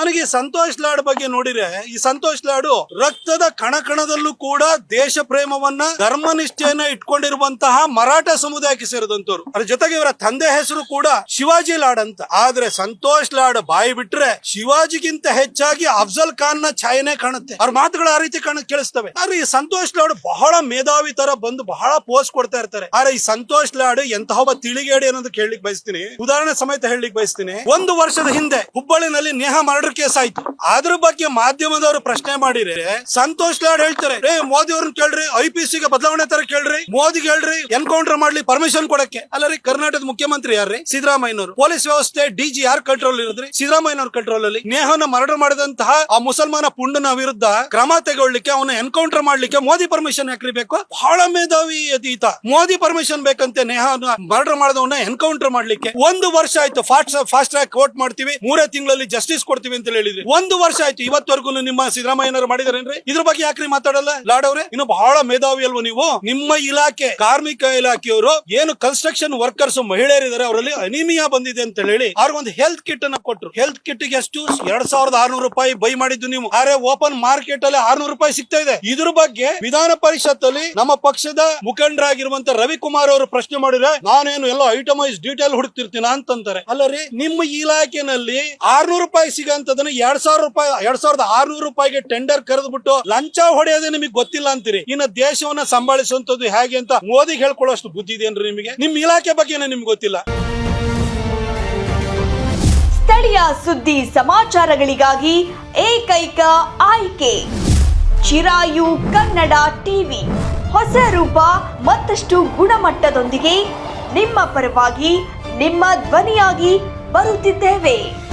ನನಗೆ ಸಂತೋಷ್ ಲಾಡ್ ಬಗ್ಗೆ ನೋಡಿದ್ರೆ, ಈ ಸಂತೋಷ್ ಲಾಡು ರಕ್ತದ ಕಣಕಣದಲ್ಲೂ ಕೂಡ ದೇಶ ಪ್ರೇಮವನ್ನ, ಧರ್ಮನಿಷ್ಠೆಯನ್ನ ಇಟ್ಕೊಂಡಿರುವಂತಹ ಮರಾಠ ಸಮುದಾಯಕ್ಕೆ ಸೇರಿದಂತವ್ರು. ಅದ್ರ ಜೊತೆಗೆ ಇವರ ತಂದೆ ಹೆಸರು ಕೂಡ ಶಿವಾಜಿ ಲಾಡ್ ಅಂತ. ಆದ್ರೆ ಸಂತೋಷ್ ಲಾಡ್ ಬಾಯಿ ಬಿಟ್ರೆ ಶಿವಾಜಿಗಿಂತ ಹೆಚ್ಚಾಗಿ ಅಫ್ಜಲ್ ಖಾನ್ನ ಛಾಯನೆ ಕಾಣುತ್ತೆ. ಅವ್ರ ಮಾತುಗಳು ಆ ರೀತಿ ಕಾಣ, ಕೇಳಿಸ್ತವೆ. ಆದ್ರೆ ಈ ಸಂತೋಷ್ ಲಾಡ್ ಬಹಳ ಮೇಧಾವಿ ತರ ಬಂದು ಬಹಳ ಪೋಸ್ಟ್ ಕೊಡ್ತಾ ಇರ್ತಾರೆ. ಆದ್ರೆ ಈ ಸಂತೋಷ್ ಲಾಡ್ ಎಂತಹ ಒಬ್ಬ ತಿಳಿಗೇಡಿ ಅನ್ನೋದು ಕೇಳಲಿಕ್ಕೆ ಬಯಸ್ತೀನಿ. ಉದಾಹರಣೆ ಸಮೇತ ಹೇಳಲಿಕ್ಕೆ ಬಯಸ್ತೀನಿ. ಒಂದು ವರ್ಷದ ಹಿಂದೆ ಹುಬ್ಬಳ್ಳಿನಲ್ಲಿ ನೇಹ ನೇಹಾ ಮರ್ಡರ್ ಕೇಸ್ ಆಯ್ತು. ಅದ್ರ ಬಗ್ಗೆ ಮಾಧ್ಯಮದವರು ಪ್ರಶ್ನೆ ಮಾಡಿದ್ರೆ ಸಂತೋಷ್ ಲಾಡ್ ಹೇಳ್ತಾರೆ ರೇ ಮೋದಿ ಅವ್ರನ್ನ ಕೇಳ್ರಿ, ಐ ಗೆ ಬದಲಾವಣೆ ತರ ಕೇಳ್ರಿ ಮೋದಿ ಹೇಳ್ರಿ ಎನ್ಕೌಂಟರ್ ಮಾಡ್ಲಿ ಪರ್ಮಿಷನ್ ಕೊಡಕ್ಕೆ. ಅಲ್ಲ ರೀ, ಕರ್ನಾಟಕದ ಮುಖ್ಯಮಂತ್ರಿ ಯಾರ್ರಿ? ಸಿದ್ದರಾಮಯ್ಯನವರು. ಪೊಲೀಸ್ ವ್ಯವಸ್ಥೆ ಡಿಜಿ ಯಾರ್ ಕಂಟ್ರೋಲ್ ಇರೋದ್ರಿ. ಸಿದ್ದರಾಮಯ್ಯನವ್ರ ಕಂಟ್ರೋಲ್ ಅಲ್ಲಿ ನೇಹನ ಮರ್ಡರ್ ಮಾಡಿದಂತಹ ಆ ಮುಸಲ್ಮಾನ ಪುಂಡನ ವಿರುದ್ಧ ಕ್ರಮ ತಗೊಳ್ಳಿಕ್ಕೆ ಅವನ ಎನ್ಕೌಂಟರ್ ಮಾಡ್ಲಿಕ್ಕೆ ಮೋದಿ ಪರ್ಮಿಷನ್ ಯಾಕ್ರಿ ಬೇಕು? ಬಹಳ ಮೇಧಾವಿ ಅತೀತ. ಮೋದಿ ಪರ್ಮಿಷನ್ ಬೇಕಂತೆ ನೇಹ ಮರ್ಡರ್ ಮಾಡಿದವನ್ನ ಎನ್ಕೌಂಟರ್ ಮಾಡ್ಲಿಕ್ಕೆ. ಒಂದು ವರ್ಷ ಆಯ್ತು ಫಾಸ್ಟ್ ಫಾಸ್ಟ್ ಟ್ರ್ಯಾಕ್ ಕೋರ್ಟ್ ಮಾಡ್ತೀವಿ. ಮೂರೇ ತಿಂಗಳಲ್ಲಿ ಜಸ್ಟಿಸ್ ಕೊಡ್ತೀವಿ. ಅಂತ ಹೇಳಿದ್ರಿ. ಒಂದು ವರ್ಷ ಆಯ್ತು ಇವತ್ತವರೆಗೂ ನಿಮ್ಮ ಸಿದ್ದರಾಮಯ್ಯನವರು ಮಾಡಿದಾರೇನ್ರಿ? ಇದ್ರ ಬಗ್ಗೆ ಯಾಕ್ರಿ ಮಾತಾಡಲ್ಲ? ಲಾಡ್ ಅವ್ರೆ? ಇನ್ನು ಬಹಳ ಮೇಧಾವಿ ಅಲ್ವಾ ನೀವು? ನಿಮ್ಮ ಇಲಾಖೆ ಕಾರ್ಮಿಕ ಇಲಾಖೆಯವರು ಏನು ಕನ್ಸ್ಟ್ರಕ್ಷನ್ ವರ್ಕರ್ಸ್ ಮಹಿಳೆಯರಿದ್ದಾರೆ ಅವರಲ್ಲಿ ಅನಿಮಿಯಾ ಬಂದಿದೆ ಅಂತ ಹೇಳಿ ಅವ್ರಿಗೊಂದು ಹೆಲ್ತ್ ಕಿಟ್ ಅನ್ನ ಕೊಟ್ರು. ಹೆಲ್ತ್ ಕಿಟ್ಗೆ ಎಷ್ಟು ಎರಡ್ ಸಾವಿರದ ಆರ್ನೂರು ರೂಪಾಯಿ ಬೈ ಮಾಡಿದ್ದು ನೀವು. ಆದ್ರೆ ಓಪನ್ ಮಾರ್ಕೆಟ್ ಅಲ್ಲಿ ಆರ್ನೂರು ರೂಪಾಯಿ ಸಿಗ್ತಾ ಇದೆ. ಇದ್ರ ಬಗ್ಗೆ ವಿಧಾನ ಪರಿಷತ್ ಅಲ್ಲಿ ನಮ್ಮ ಪಕ್ಷದ ಮುಖಂಡರಾಗಿರುವಂತ ರವಿಕುಮಾರ್ ಅವರು ಪ್ರಶ್ನೆ ಮಾಡಿದ್ರೆ ನಾನೇನು ಎಲ್ಲ ಐಟಮೈಸ್ ಡೀಟೇಲ್ ಹುಡುಕ್ತಿರ್ತೀನ ಅಂತಂತಾರೆ. ಅಲ್ಲ ರೀ ನಿಮ್ಮ ಇಲಾಖೆನಲ್ಲಿ ಆರ್ನೂರು ರೂಪಾಯಿ ಸಿಗಂತದನ್ನ ಎರಡ್ ಸಾವಿರ ರೂಪಾಯಿ, ಎರಡ್ ಸಾವಿರದ ಆರ್ನೂರು ರೂಪಾಯಿಗೆ ಟೆಂಡರ್ ಕರೆದ್ಬಿಟ್ಟು ಲಂಚ ಹೊಡೆಯೋದೇ ನಿಮಗೆ ಗೊತ್ತಿಲ್ಲ ಅಂತೀರಿ. ಇನ್ನು ದೇಶವನ್ನ ಸಂಭಾಳಿಸುವಂತದ್ದು ಹೇಗೆ ಅಂತ ಮೋದಿ ಹೇಳ್ಕೊಳ್ಳೋಷ್ಟು ಬುದ್ಧಿ ಇದೆಯೇನ್ರಿ ನಿಮಗೆ? ನಿಮ್ ಇಲಾಖೆ ಬಗ್ಗೆನೇ ನಿಮ್ಗೆ ಗೊತ್ತಿಲ್ಲ. ಸ್ಥಳೀಯ ಸುದ್ದಿ ಸಮಾಚಾರಗಳಿಗಾಗಿ ಏಕೈಕ ಆಯ್ಕೆ. ಚಿರಾಯು ಕನ್ನಡ ಟಿವಿ. ಹೊಸ ರೂಪ, ಮತ್ತಷ್ಟು ಗುಣಮಟ್ಟದೊಂದಿಗೆ ನಿಮ್ಮ ಪರವಾಗಿ ನಿಮ್ಮ ಧ್ವನಿಯಾಗಿ ಬರುತ್ತಿದ್ದೇವೆ.